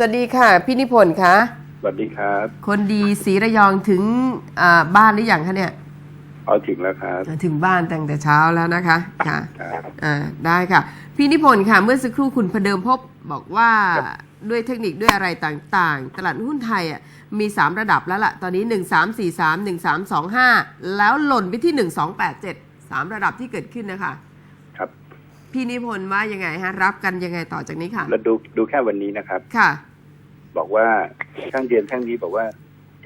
สวัสดีค่ะพี่นิพนธ์คะสวัสดีครับ คนดีศรีระยองถึงอ่าบ้านหรือยังคะเนี่ยเอาถึงแล้วครับถึงบ้านตั้งแต่เช้าแล้วนะคะค่ะครับอ่าได้ค่ะ พี่นิพนธ์ค่ะ เมื่อสักครู่คุณพเดิมพบบอกว่าครับด้วยเทคนิคด้วยอะไรต่างๆ ตลาดหุ้นไทยอะมี 3 ระดับแล้วล่ะ ตอนนี้ 1 3 4 3 1 3 2 5 แล้วหล่นไปที่ 1 2 8 7 3 ระดับที่เกิดขึ้นนะคะ ครับ พี่นิพนธ์ว่ายังไงฮะ รับกันยังไงต่อจากนี้ค่ะ แล้วดูดูแค่วันนี้นะครับ ค่ะ บอกว่าช่างเดียนช่างนี้บอกว่า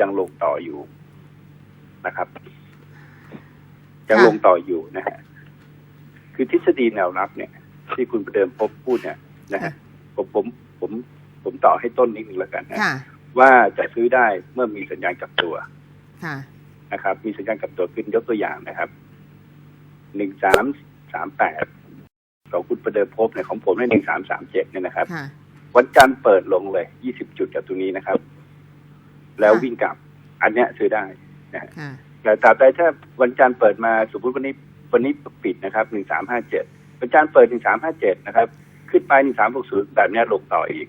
ยังลงต่ออยู่นะครับยังลงต่ออยู่นะฮะคือทฤษฎีแนวรับเนี่ย ที่คุณประเดิมพบพูดเนี่ยนะฮะผมผมผมผมต่อให้ต้นนิดนึงแล้วกันนะค่ะว่าจะซื้อได้เมื่อมีสัญญาณกลับตัวค่ะนะครับ มีสัญญาณกลับตัวขึ้นยกตัวอย่างนะครับหนึ่งสามสามแปดของคุณประเดิมพบเนี่ยของผมในหนึ่งสามสามเจ็ดเนี่ยนะครับค่ะ วันจันทร์เปิดลงเลย20จุดจากตรงนี้นะครับ แล้วค่ะวิ่งกลับ อันเนี้ยซื้อได้นะฮะค่ะแต่ตราบใดถ้าวันจันทร์เปิดมาสมมติวันนี้วันนี้ปิดนะครับ1357วันจันทร์เปิด1357นะครับ ขึ้นไป1360แบบเนี้ยลงต่ออีก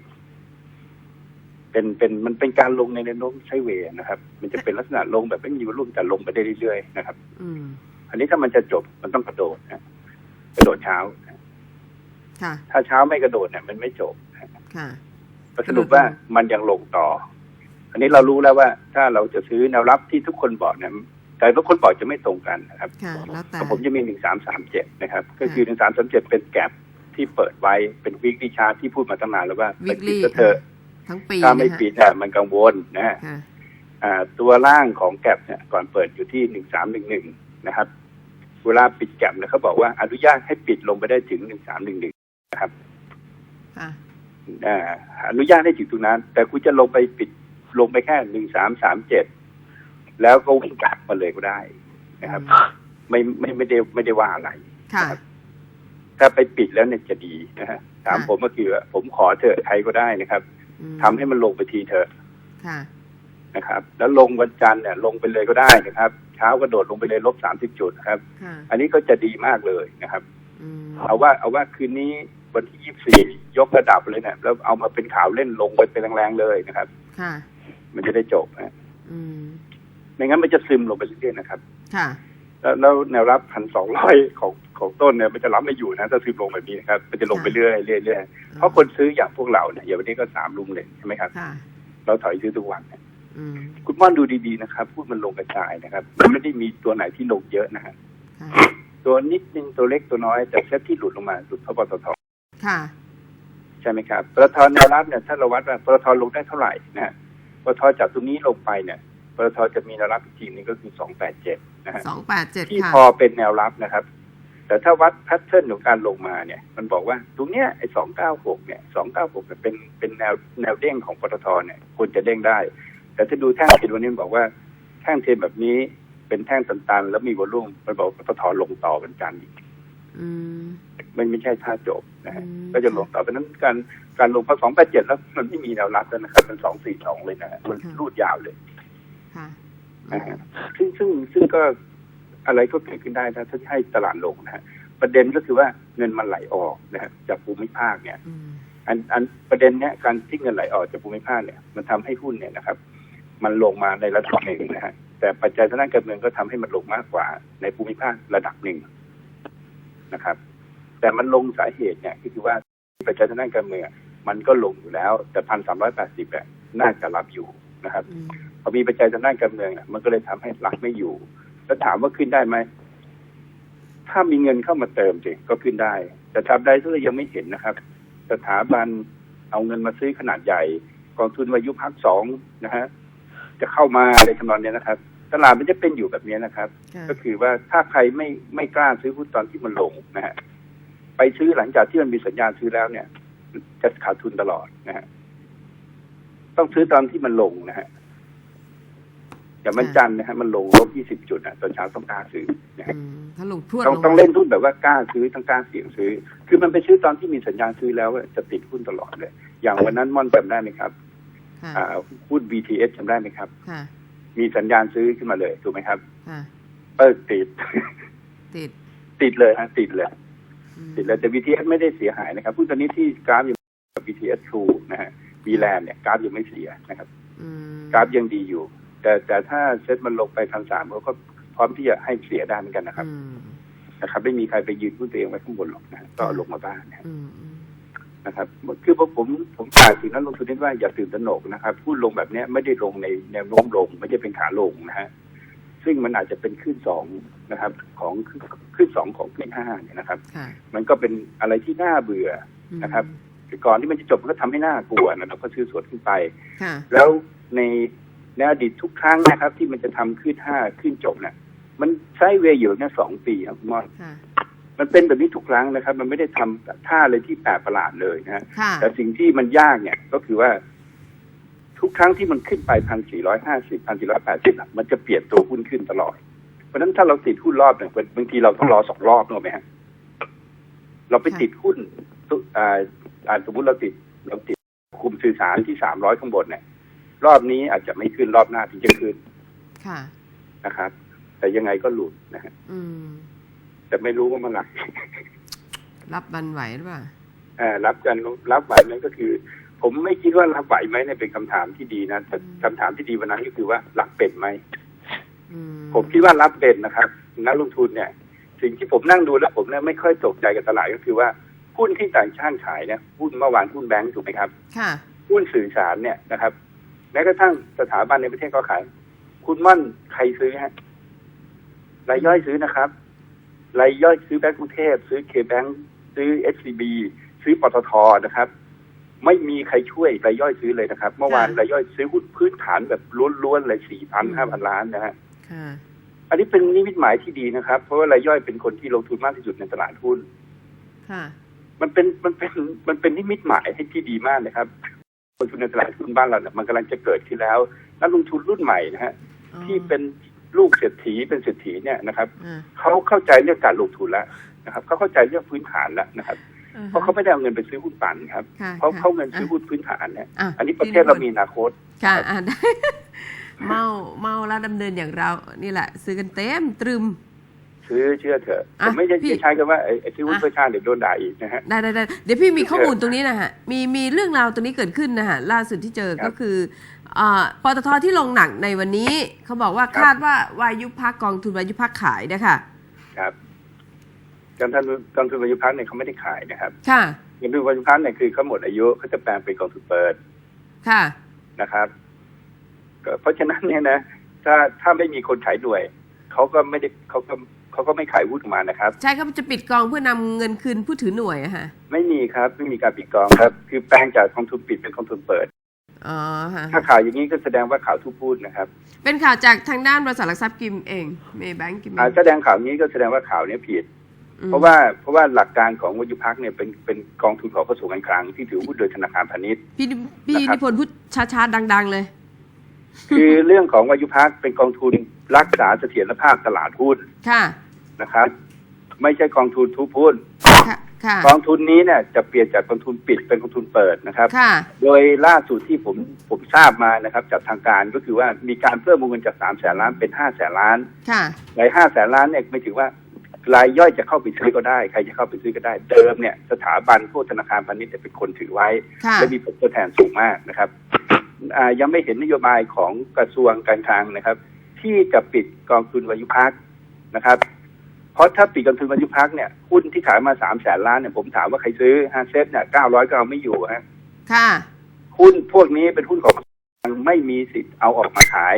เป็นเป็นมันเป็นการลงในแนวโน้มไซด์เวย์นะครับ มันจะเป็นลักษณะลงแบบไม่มีวันรุ่นแต่ลงไปได้เรื่อยๆนะครับ อืมอันนี้ถ้ามันจะจบมันต้องกระโดดนะกระโดดเช้านะค่ะถ้าเช้าไม่กระโดดเนี่ยมันไม่จบ นะค่ะสรุปว่ามันยังลงต่อ อันนี้เรารู้แล้วว่า ถ้าเราจะซื้อแนวรับที่ทุกคนบอกเนี่ยแต่ทุกคนบอกจะไม่ตรงกันนะครับค่ะแล้วแต่ของผมจะมีหนึ่งสามสามเจ็ดนะครับ ก็คือหนึ่งสามสามเจ็ดเป็นแกลบที่เปิดไว้เป็นวิกฤชาร์ที่พูดมาตั้งนานแล้วว่าวิกฤปิดซะเถอะทั้งปีถ้าไม่นะฮะปิดเนี่ยมันกังวลนะฮะค่ะอ่าตัวล่างของแกลบเนี่ยก่อนเปิดอยู่ที่หนึ่งสามหนึ่งหนึ่งนะครับเวลาปิดแกลบเนี่ยเขาบอกว่าอนุญาตให้ปิดลงไปได้ถึงหนึ่งสามหนึ่งหนึ่งนะครับค่ะ อ่าอนุญาตให้ถึงตรงนั้น แต่คุณจะลงไปปิดลงไปแค่หนึ่งสามสามเจ็ดแล้วก็วิ่งกลับมาเลยก็ได้นะครับ ไม่ไม่ไม่ได้ไม่ได้ว่าอะไรค่ะถ้าไปปิดแล้วเนี่ยจะดีนะฮะถามค่ะผมก็คือว่าผมขอเถอะใครก็ได้นะครับอืมทำให้มันลงไปทีเถอะค่ะนะครับ แล้วลงวันจันทร์เนี่ยลงไปเลยก็ได้นะครับ เช้ากระโดดลงไปเลยลบสามสิบจุดนะครับค่ะอันนี้ก็จะดีมากเลยนะครับอืมเอาว่าเอาว่าคืนนี้ วันที่ยี่สี่ยกระดับเลยเนี่ยแล้วเอามาเป็นข่าวเล่นลงไปเป็นแรงๆเลยนะครับ ค่ะ มันจะได้จบนะอืมไม่งั้นมันจะซึมลงไปเรื่อยๆนะครับ ค่ะ แล้วแล้วแนวรับพันสองร้อยของของต้นเนี่ยมันจะรับไม่อยู่นะถ้าซึมลงแบบนี้นะครับ มันจะลงไปเรื่อยๆเรื่อยๆเพราะคนซื้ออย่างพวกเราเนี่ยอย่างวันนี้ก็สามลุมเลยใช่ไหมครับค่ะเราถอยซื้อทุกวันเนี่ยอืมคุณม่อนดูดีๆนะครับพูดมันลงกระจายนะครับมันไม่ได้มีตัวไหนที่ลงเยอะนะฮะค่ะตัวนิดนึงตัวเล็กตัวน้อยแต่เซตที่หลุดลงมาหลุดเพราะปตท ค่ะ ใช่ไหมครับปตทแนวรับเนี่ยถ้าเราวัดว่าปตทลงได้เท่าไหร่นะฮะปตทจากตรงนี้ลงไปเนี่ยปตทจะมีแนวรับอีกทีหนึงก็คือสองแปดเจ็ดนะฮะสองแปดเจ็ดที่ค่ะพอเป็นแนวรับนะครับ แต่ถ้าวัดแพทเทิร์นของการลงมาเนี่ย มันบอกว่าตรงเนี้ยไอ้สองเก้าหกเนี่ยสองเก้าหกเป็นเป็นแนวแนวเด้งของปตทเนี่ยควรจะเด้งได้ แต่ถ้าดูแท่งเทียนวันนี้มันบอกว่าแท่งเทียนแบบนี้เป็นแท่งตันๆ แล้วมีวอลลุ่มมันบอกปตทลงต่อเป็นจันทร์อีก อืมมันไม่ใช่ท่าจบนะฮะอืมก็จะลงต่อเพราะฉะนั้นการการลงพอสองแปดเจ็ดแล้วมันไม่มีแนวรับแล้วนะครับมันสองสี่สองเลยนะฮะมันรูดยาวเลยค่ะนะฮะซึ่งซึ่งซึ่งก็อะไรก็เกิดขึ้นได้นะถ้าให้ตลาดลงนะฮะประเด็นก็คือว่าเงินมันไหลออกนะฮะจากภูมิภาคเนี่ยอืมอันอันประเด็นเนี้ยการที่เงินไหลออกจากภูมิภาคเนี่ย มันทำให้หุ้นเนี่ยนะครับ มันลงมาในระดับหนึ่งนะฮะแต่ปัจจัยทางด้านการเมืองก็ทำให้มันลงมากกว่าในภูมิภาคระดับหนึ่งนะครับ แต่มันลงสาเหตุเนี่ยก็คือว่าปัจจัยทางด้านการเมืองมันก็ลงอยู่แล้ว แต่พันสามร้อยแปดสิบเนี่ยน่าจะรับอยู่นะครับอืมพอมีปัจจัยทางด้านการเมืองเนี่ยมันก็เลยทำให้รับไม่อยู่ แล้วถามว่าขึ้นได้ไหมถ้ามีเงินเข้ามาเติมสิก็ขึ้นได้ แต่ทำได้ที่เรายังไม่เห็นนะครับ สถาบันเอาเงินมาซื้อขนาดใหญ่ กองทุนวายุพักสองนะฮะจะเข้ามาอะไรทำนองเนี้ยนะครับ ตลาดมันจะเป็นอยู่แบบนี้นะครับค่ะก็คือว่าถ้าใครไม่ไม่กล้าซื้อหุ้นตอนที่มันลงนะฮะ ไปซื้อหลังจากที่มันมีสัญญาณซื้อแล้วเนี่ย จะขาดทุนตลอดนะฮะต้องซื้อตอนที่มันลงนะฮะอย่างมันจันทร์นะฮะมันลงลบยี่สิบจุดนะตอนเช้าต้องกล้าซื้อนะฮะอืมถ้าลงพรวดต้องลงต้องเล่นหุ้นแบบว่ากล้าซื้อต้องกล้าเสี่ยงซื้อ คือมันไปซื้อตอนที่มีสัญญาณซื้อแล้วอะจะติดหุ้นตลอดเลย อย่างวันนั้นม่อนจำได้ไหมครับค่ะอ่าหุ้น BTS จำได้ไหมครับค่ะมีสัญญาณซื้อขึ้นมาเลยถูกไหมครับค่ะเออติด ติด ติดเลยฮะติดเลยอืม ติดเลยแต่ BTS ไม่ได้เสียหายนะครับหุ้นตัวนี้ที่กราฟอยู่กับ BTS True นะฮะวีแลนด์เนี่ยกราฟยังไม่เสียนะครับอืมกราฟยังดีอยู่ แต่แต่ถ้าเซ็ตมันลงไปพันสามเขาก็พร้อมที่จะให้เสียได้เหมือนกันนะครับอืมนะครับ ไม่มีใครไปยืนหุ้นตัวเองไว้ข้างบนหรอกนะฮะต้องเอาลงมาบ้างนะครับอืมอืมนะครับคือผมผมผมฝากถึงนักลงทุนที่ว่าอย่าตื่นตระหนกนะครับหุ้นลงแบบเนี้ยไม่ได้ลงในแนวโน้มลง ไม่ใช่เป็นขาลงนะฮะ ซึ่งมันอาจจะเป็นขึ้นสองนะครับ ของขึ้นสองของขึ้นห้าเนี่ยนะครับค่ะมันก็เป็นอะไรที่น่าเบื่ออืมนะครับคือก่อนที่มันจะจบมันก็ทำให้น่ากลัวนะเราก็ซื้อสวนขึ้นไปค่ะแล้วในในอดีตทุกครั้งนะครับ ที่มันจะทำขึ้นห้าขึ้นจบเนี่ยมันใช้เวย์อยู่เนี่ยสองปีครับคุณมอนค่ะมันเป็นแบบนี้ทุกครั้งนะครับ มันไม่ได้ทำท่าอะไรที่แปลกประหลาดเลยนะฮะค่ะแต่สิ่งที่มันยากเนี่ยก็คือว่า ทุกครั้งที่มันขึ้นไปพันสี่ร้อยห้าสิบพันสี่ร้อยแปดสิบมันจะเปลี่ยนตัวหุ้นขึ้นตลอด เพราะฉะนั้นถ้าเราติดหุ้นรอบหนึ่งบางทีเราต้องรอสองรอบนึกออกไหมฮะเราไปค่ะติดหุ้นตุอ่าอ่าสมมติเราติดเราติดคุมสื่อสารที่สามร้อยข้างบนเนี่ย รอบนี้อาจจะไม่ขึ้นรอบหน้าถึงจะขึ้นค่ะนะครับ แต่ยังไงก็หลุดนะฮะอืมแต่ไม่รู้ว่าเมื่อไหร่รับมันไหวหรือเปล่าเอ่อรับกันรับไหวไหมก็คือ ผมไม่คิดว่ารับไหวไหมเนี่ยเป็นคำถามที่ดีนะแต่อืมคำถามที่ดีวันนั้นก็คือว่ารับเป็นไหมอืมผมคิดว่ารับเป็นนะครับ นักลงทุนเนี่ย สิ่งที่ผมนั่งดูแล้วผมเนี่ยไม่ค่อยตกใจกับตลาดก็คือว่าหุ้นที่ต่างชาติขายเนี่ยหุ้นเมื่อวานหุ้นแบงก์ถูกไหมครับค่ะหุ้นสื่อสารเนี่ยนะครับแม้กระทั่งสถาบันในประเทศก็ขาย คุณมั่นใครซื้อฮะรายย่อยซื้อนะครับรายย่อยซื้อแบงก์กรุงเทพซื้อเคแบงก์ซื้อเอสซีบีซื้อปตทนะครับ ไม่มีใครช่วยรายย่อยซื้อเลยนะครับ เมื่อวานค่ะรายย่อยซื้อหุ้นพื้นฐานแบบล้วนๆเลยสี่พันห้าพันล้านนะฮะค่ะอันนี้เป็นนิมิตหมายที่ดีนะครับ เพราะว่ารายย่อยเป็นคนที่ลงทุนมากที่สุดในตลาดหุ้นค่ะมันเป็นมันเป็นมันเป็นนิมิตหมายให้ที่ดีมากนะครับลงทุนในตลาดหุ้นบ้านเราเนี่ยมันกำลังจะเกิดขึ้นแล้วนักลงทุนรุ่นใหม่นะฮะอ๋อที่เป็นลูกเศรษฐีเป็นเศรษฐีเนี่ยนะครับอ่าเขาเข้าใจเรื่องการลงทุนแล้วนะครับเขาเข้าใจเรื่องพื้นฐานแล้วนะครับอ่าฮะ เพราะเขาไม่ได้เอาเงินไปซื้อหุ้นปั่นครับค่ะเขาค่ะเขาเงินซื้อหุ้นพื้นฐานเนี่ยอะอันนี้ประเทศเรามีอนาคตค่ะอ่าได้เมาเมาแล้วดำเนินอย่างเรา นี่แหละ ซื้อกันเต็มตรึมซื้อเชื่อเถอะผอะมไม่ใช่พี่ใช้กันว่าไอ้ไอ้ซื้อหุ้นอะเพื่อชาติเดี๋ยวโดนด่าอีกนะฮะได้ได้ได้เดี๋ยวพี่มีข้อมูลตรงนี้นะฮะมีมีเรื่องราวตรงนี้เกิดขึ้นนะฮะล่าสุดที่เจอครับก็คืออ่าปตทที่ลงหนักในวันนี้เขาบอกว่าครับคาดว่าวายุพักกองทุนวายุพักขายนะคะครับ การทุนกองทุนวายุพักเนี่ยเขาไม่ได้ขายนะครับ ค่ะเงินทุนวายุพักเนี่ยคือเขาหมดอายุเขาจะแปลงเป็นกองทุนเปิด ค่ะ นะครับก็เพราะฉะนั้นเนี่ยนะ ถ้าถ้าไม่มีคนขายหน่วยเขาก็ไม่ได้เขาก็เขาก็ไม่ขายหุ้นออกมานะครับ ใช่ครับจะปิดกองเพื่อนำเงินคืนผู้ถือหน่วยอะฮะไม่มีครับไม่มีการปิดกองครับ คือแปลงจากกองทุนปิดเป็นกองทุนเปิดอ๋อฮะถ้าข่าวอย่างนี้ก็แสดงว่าข่าวทุกพูดนะครับ เป็นข่าวจากทางด้านบริษัทหลักทรัพย์กิมเองเมย์แบงก์กิมเออ่างแสดงข่าวนี้ก็แสดงว่าข่าวเนี้ผิดอืม เพราะว่าเพราะว่าหลักการของวายุพักเนี่ยเป็นเป็นกองทุนของกระทรวงการคลังที่ถือหุ้นโดยธนาคารพาณิชย์พี่พี่นะครับนิพนธ์พูดช้าๆดัง ๆ เลย คือเรื่องของวายุพักเป็นกองทุนรักษาเสถียรภาพตลาดหุ้นค่ะนะครับ ไม่ใช่กองทุนทุบหุ้นค่ะค่ะกองทุนนี้เนี่ยจะเปลี่ยนจากกองทุนปิดเป็นกองทุนเปิดนะครับค่ะโดยล่าสุดที่ผมผมทราบมานะครับจากทางการก็คือว่ามีการเพิ่มวงเงินจากสามแสนล้านเป็นห้าแสนล้านค่ะในห้าแสนล้านเนี่ยไม่ถือว่า รายย่อยจะเข้าไปซื้อก็ได้ ใครจะเข้าไปซื้อก็ได้ เดิมเนี่ยสถาบันพวกธนาคารพาณิชย์เนี่ยเป็นคนถือไว้ค่ะและมีผลตอบแทนสูงมากนะครับอ่ายังไม่เห็นนโยบายของกระทรวงการคลังนะครับ ที่จะปิดกองทุนวายุพักนะครับ เพราะถ้าปิดกองทุนวายุพักเนี่ยหุ้นที่ขายมาสามแสนล้านเนี่ยผมถามว่าใครซื้อฮะเซ็ตเนี่ยเก้าร้อยก็เอาไม่อยู่ฮะค่ะหุ้นพวกนี้เป็นหุ้นของไม่มีสิทธิ์เอาออกมาขาย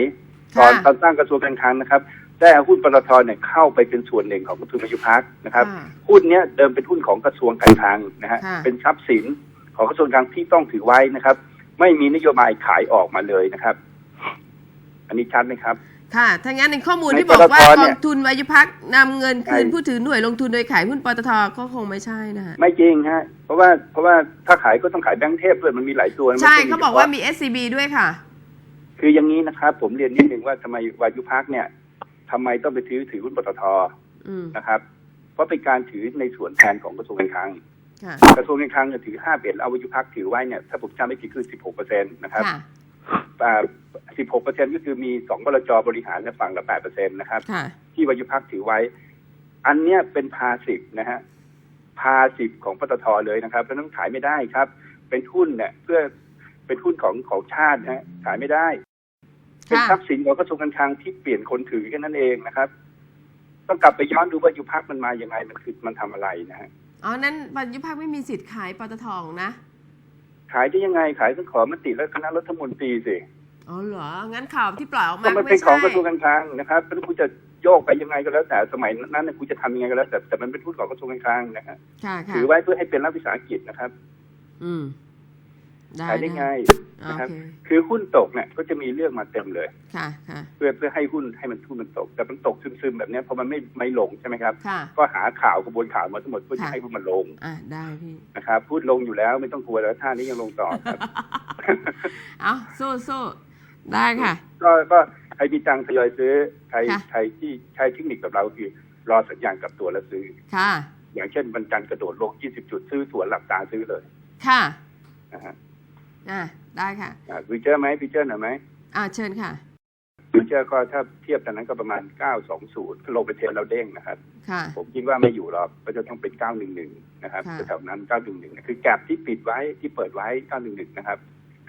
ค่ะตอนตอนตั้งกระทรวงการคลังนะครับ ได้เอาหุ้นปตทเนี่ยเข้าไปเป็นส่วนหนึ่งของกองทุนอายุพักนะครับค่ะหุ้นเนี้ยเดิมเป็นหุ้นของกระทรวงการคลังนะฮะค่ะเป็นทรัพย์สินของกระทรวงการคลังที่ต้องถือไว้นะครับ ไม่มีนโยบายขายออกมาเลยนะครับ อันนี้ชัดไหมครับ ค่ะถ้างั้นในข้อมูลในที่บอกว่าปตทกเนี่อยงทุนวายุพักนำเงินคืนใช่ผู้ถือหน่วยลงทุนโดยขายหุ้นปตทก็คงไม่ใช่นะฮะไม่จริงฮะเพราะว่าเพราะว่าถ้าขายก็ต้องขายแบงก์เทพด้วยมันมีหลายตัวมันใช่ไม่เขาบอกว่าฉพะมี SCB ด้วยค่ะ คืออย่างนี้นะครับ ผมเรียนนิดนึงว่าทำไมวายุพักเนี่ย ทำไมต้องไปถือถือหุ้นปตทอืมนะครับ เพราะเป็นการถือในส่วนแทนของกระทรวงการคลังค่ะกระทรวงการคลังเนี่ยถือห้าเอ็ดเอาวายุพักถือไว้เนี่ยถ้าผมจำไม่ผิดคือสิบหกเปอร์เซ็นต์นะครับค่ะสิบหกเปอร์เซ็นต์ก็คือมีสองบลจบริหารและฝั่งละแปดเปอร์เซ็นต์นะครับค่ะที่วายุพักถือไว้ อันเนี้ยเป็นพาสิบนะฮะพาสิบของปตทเลยนะครับเพราะฉะนั้นขายไม่ได้ครับ เป็นหุ้นเนี่ยเพื่อเป็นหุ้นของของชาตินะฮะขายไม่ได้ เป็นค่ะทรัพย์สินของกระทรวงการคลังที่เปลี่ยนคนถือแค่นั้นเองนะครับ ต้องกลับไปย้อนดูว่ายุพักมันมาอย่างไงมันคือมันทำอะไรนะฮะอ๋อนั้นบรรยุพักไม่มีสิทธิ์ขายปตทนะ ขายได้ยังไงขายต้องขอมติแล้วคณะรัฐมนตรีสิอ๋อเหรอ งั้นข่าวที่ปล่อยออกก็มามันไม่เป็นของใช่กระทรวงการคลังนะครับแล้วคุณจะโยกไปยังไงก็แล้วแต่สมัยนั้นนะคุณจะทำยังไงก็แล้วแต่แต่มันเป็นหุ้นของกระทรวงการคลังนะฮะค่ะค่ะถือไว้เพื่อให้เป็นรัฐวิสาหกิจนะครับ อืม ได้ขายได้ไงโอนะครับเคคือหุ้นตกเนี่ยก็จะมีเรื่องมาเต็มเลยค่ะค่ะเพื่อเพื่อให้หุ้นให้มันหุ้นมันตก แต่มันตกซึมๆแบบเนี้ยพอมันไม่ไม่ลงใช่ไหมครับค่ะก็หาข่าวกระบวนข่าวมาทั้งหมดเพื่อจะค่ะให้หุ้นมันลงอะได้พี่นะครับพูดลงอยู่แล้วไม่ต้องกลัวแล้วท่านี้ยังลงต่อครับเอาสู้สู้ได้ค่ะ ก็ก็ใครมีตังค์ทยอยซื้อใครค่ะใครที่ใช้เทคนิคกับเราคือรอสัญญาณกลับตัวแล้วซื้อค่ะ อย่างเช่นบรรจันทร์กระโดดลง 20 จุดซื้อสวนหลับตาซื้อเลย ค่ะนะฮะ อะได้ค่ะฟิเจอร์ไหมฟิเจอร์หน่อยไหมอะเชิญค่ะฟิเจอร์ก็ถ้าเทียบตอนนั้นก็ประมาณ 920ก็ลงไปเทรนเราเด้งนะครับค่ะผมคิดว่าไม่อยู่หรอกก็จะต้องเป็น 911 นะครับค่ะแถวๆนั้น 911นะคือแกลบที่ปิดไว้ที่เปิดไว้ 911 นะครับ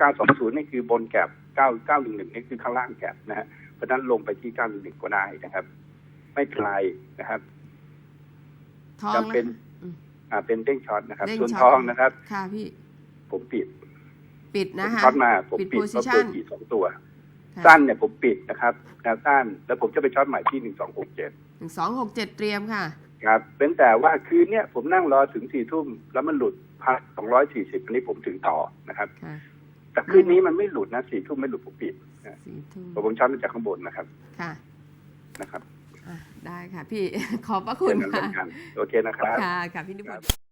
920 นี่คือบนแกลบ9 911 นี่คือข้างล่างแกลบนะฮะเพราะฉะนั้นลงไปที่ 911 ก็ได้นะครับ ไม่เป็นไรนะครับทองจำเป็นแล้วอืมอ่าเป็นเด้งช็อตนะครับเด้งส่วนช็อตทองนะครับ ค่ะพี่ ผมปิด ปิดผนะมคะช็อตมาผมปิดปิดเพราะ position เปิดกี่สองตัวค่ะสั้นเนี่ยผมปิดนะครับแนวสั้นแล้วผมจะไปช็อตใหม่ที่1267หนึ่งสองหกเจ็ดเตรียมค่ะครับเป็นแต่ว่าคืนเนี้ยผมนั่งรอถึงสี่ทุ่มแล้วมันหลุดพักสองร้อยสี่สิบอันนี้ผมถึงต่อนะครับค่ะแต่คืนนี้มันไม่หลุดนะสี่ทุ่มไม่หลุดผมปิดนะสี่ทุ่มเพราะผมช็อตมาจากข้างบนนะครับค่ะนะครับอะได้ค่ะพี่ขอบพระคุณเจอกันค่ะวันจันทร์โอเคนะครับค่ะค่ะพี่นิพนธ์